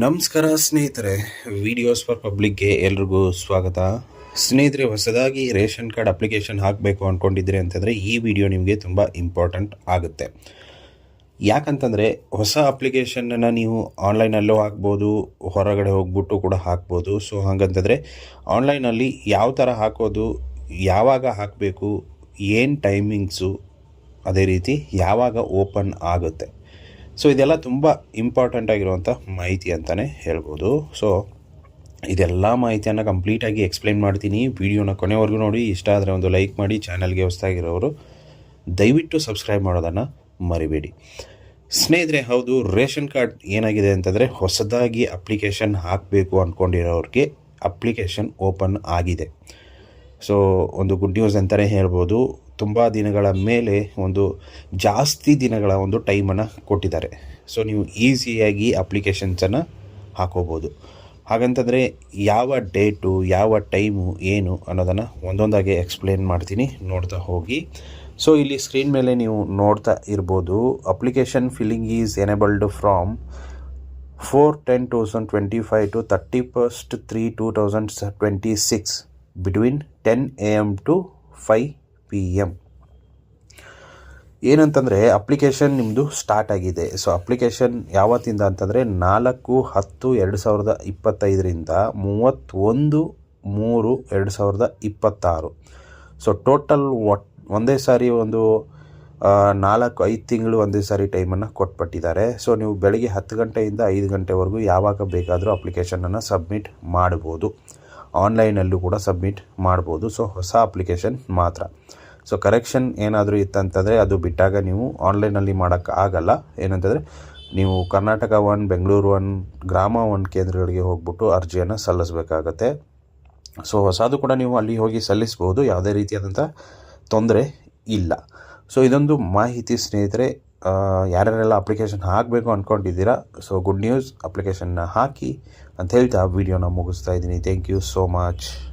ನಮಸ್ಕಾರ ಸ್ನೇಹಿತರೆ videos for ಪಬ್ಲಿಕ್ಗೆ ಎಲ್ರಿಗೂ ಸ್ವಾಗತ. ಸ್ನೇಹಿತರೆ, ಹೊಸದಾಗಿ ರೇಷನ್ ಕಾರ್ಡ್ ಅಪ್ಲಿಕೇಶನ್ ಹಾಕಬೇಕು ಅಂದ್ಕೊಂಡಿದ್ರೆ ಅಂತಂದರೆ ಈ ವಿಡಿಯೋ ನಿಮಗೆ ತುಂಬ ಇಂಪಾರ್ಟೆಂಟ್ ಆಗುತ್ತೆ. ಯಾಕಂತಂದರೆ, ಹೊಸ ಅಪ್ಲಿಕೇಶನನ್ನು ನೀವು ಆನ್ಲೈನಲ್ಲೂ ಹಾಕ್ಬೋದು, ಹೊರಗಡೆ ಹೋಗ್ಬಿಟ್ಟು ಕೂಡ ಹಾಕ್ಬೋದು. ಸೊ ಹಾಗಂತಂದರೆ ಆನ್ಲೈನಲ್ಲಿ ಯಾವ ಥರ ಹಾಕೋದು, ಯಾವಾಗ ಹಾಕಬೇಕು, ಏನು ಟೈಮಿಂಗ್ಸು ಅದೇ ರೀತಿ ಯಾವಾಗ ಓಪನ್ ಆಗುತ್ತೆ. ಸೊ ಇದೆಲ್ಲ ತುಂಬ ಇಂಪಾರ್ಟೆಂಟ್ ಆಗಿರುವಂಥ ಮಾಹಿತಿ ಅಂತಲೇ ಹೇಳ್ಬೋದು. ಸೊ ಇದೆಲ್ಲ ಮಾಹಿತಿಯನ್ನು ಕಂಪ್ಲೀಟಾಗಿ ಎಕ್ಸ್ಪ್ಲೈನ್ ಮಾಡ್ತೀನಿ. ವಿಡಿಯೋನ ಕೊನೆವರೆಗೂ ನೋಡಿ. ಇಷ್ಟ ಆದರೆ ಒಂದು ಲೈಕ್ ಮಾಡಿ. ಚಾನಲ್ಗೆ ಹೊಸದಾಗಿರೋರು, ದಯವಿಟ್ಟು ಸಬ್ಸ್ಕ್ರೈಬ್ ಮಾಡೋದನ್ನು ಮರಿಬೇಡಿ. ಸ್ನೇಹಿತರೆ, ಹೌದು, ರೇಷನ್ ಕಾರ್ಡ್ ಏನಾಗಿದೆ ಅಂತಂದರೆ ಹೊಸದಾಗಿ ಅಪ್ಲಿಕೇಶನ್ ಹಾಕಬೇಕು ಅಂದ್ಕೊಂಡಿರೋರಿಗೆ ಅಪ್ಲಿಕೇಶನ್ ಓಪನ್ ಆಗಿದೆ. ಸೊ ಒಂದು ಗುಡ್ ನ್ಯೂಸ್ ಅಂತಲೇ ಹೇಳ್ಬೋದು. ತುಂಬ ದಿನಗಳ ಮೇಲೆ ಒಂದು ಜಾಸ್ತಿ ದಿನಗಳ ಒಂದು ಟೈಮನ್ನು ಕೊಟ್ಟಿದ್ದಾರೆ. ಸೊ ನೀವು ಈಸಿಯಾಗಿ ಅಪ್ಲಿಕೇಶನ್ಸನ್ನು ಹಾಕೋಬೋದು. ಹಾಗಂತಂದರೆ ಯಾವ ಡೇಟು ಯಾವ ಟೈಮು ಏನು ಅನ್ನೋದನ್ನು ಒಂದೊಂದಾಗಿ ಎಕ್ಸ್ಪ್ಲೇನ್ ಮಾಡ್ತೀನಿ. ನೋಡ್ತಾ ಹೋಗಿ. ಸೊ ಇಲ್ಲಿ ಸ್ಕ್ರೀನ್ ಮೇಲೆ ನೀವು ನೋಡ್ತಾ ಇರ್ಬೋದು. Application filling is enabled from four ten two thousand twenty five to thirty first three two thousand twenty six between ten A M to five P M ಏನಂತಂದರೆ ಅಪ್ಲಿಕೇಶನ್ ನಿಮ್ಮದು ಸ್ಟಾರ್ಟ್ ಆಗಿದೆ. So application ಯಾವತ್ತಿಂದ ಅಂತಂದರೆ ನಾಲ್ಕು, ಹತ್ತು, ಎರಡು ಸಾವಿರದ ಇಪ್ಪತ್ತೈದರಿಂದ ಮೂವತ್ತೊಂದು, ಮೂರು, ಎರಡು ಸಾವಿರದ ಇಪ್ಪತ್ತಾರು. ಸೊ ಟೋಟಲ್ ಒಟ್, ಒಂದೇ ಸಾರಿ ಒಂದು ನಾಲ್ಕು, ಐದು ತಿಂಗಳು ಒಂದೇ ಸಾರಿ ಟೈಮನ್ನು ಕೊಟ್ಬಿಟ್ಟಿದ್ದಾರೆ. ಸೊ ನೀವು ಬೆಳಗ್ಗೆ ಹತ್ತು ಗಂಟೆಯಿಂದ ಐದು ಗಂಟೆವರೆಗೂ ಯಾವಾಗ ಬೇಕಾದರೂ ಅಪ್ಲಿಕೇಶನನ್ನು ಸಬ್ಮಿಟ್ ಮಾಡ್ಬೋದು. ಆನ್ಲೈನಲ್ಲೂ ಕೂಡ ಸಬ್ಮಿಟ್ ಮಾಡ್ಬೋದು. ಸೊ ಹೊಸ ಅಪ್ಲಿಕೇಶನ್ ಮಾತ್ರ. ಸೊ ಕರೆಕ್ಷನ್ ಏನಾದರೂ ಇತ್ತಂತಂದರೆ ಅದು ಬಿಟ್ಟಾಗ ನೀವು ಆನ್ಲೈನಲ್ಲಿ ಮಾಡೋಕ್ಕೆ ಆಗಲ್ಲ. ಏನಂತಂದರೆ ನೀವು Karnataka one, Bengaluru one, Grama one ಕೇಂದ್ರಗಳಿಗೆ ಹೋಗ್ಬಿಟ್ಟು ಅರ್ಜಿಯನ್ನು ಸಲ್ಲಿಸಬೇಕಾಗತ್ತೆ. ಸೊ ಹೊಸದು ಕೂಡ ನೀವು ಅಲ್ಲಿ ಹೋಗಿ ಸಲ್ಲಿಸ್ಬೋದು. ಯಾವುದೇ ರೀತಿಯಾದಂಥ ತೊಂದರೆ ಇಲ್ಲ. ಸೊ ಇದೊಂದು ಮಾಹಿತಿ ಸ್ನೇಹಿತರೆ ಯಾರ್ಯಾರೆಲ್ಲ ಅಪ್ಲಿಕೇಶನ್ ಹಾಕಬೇಕು ಅಂದ್ಕೊಂಡಿದ್ದೀರಾ ಸೊ ಗುಡ್ ನ್ಯೂಸ್ ಅಪ್ಲಿಕೇಶನ್ನ ಹಾಕಿ ಅಂತ ಹೇಳ್ತಾ ವಿಡಿಯೋನ ಮುಗಿಸ್ತಾ ಇದ್ದೀನಿ. Thank you so much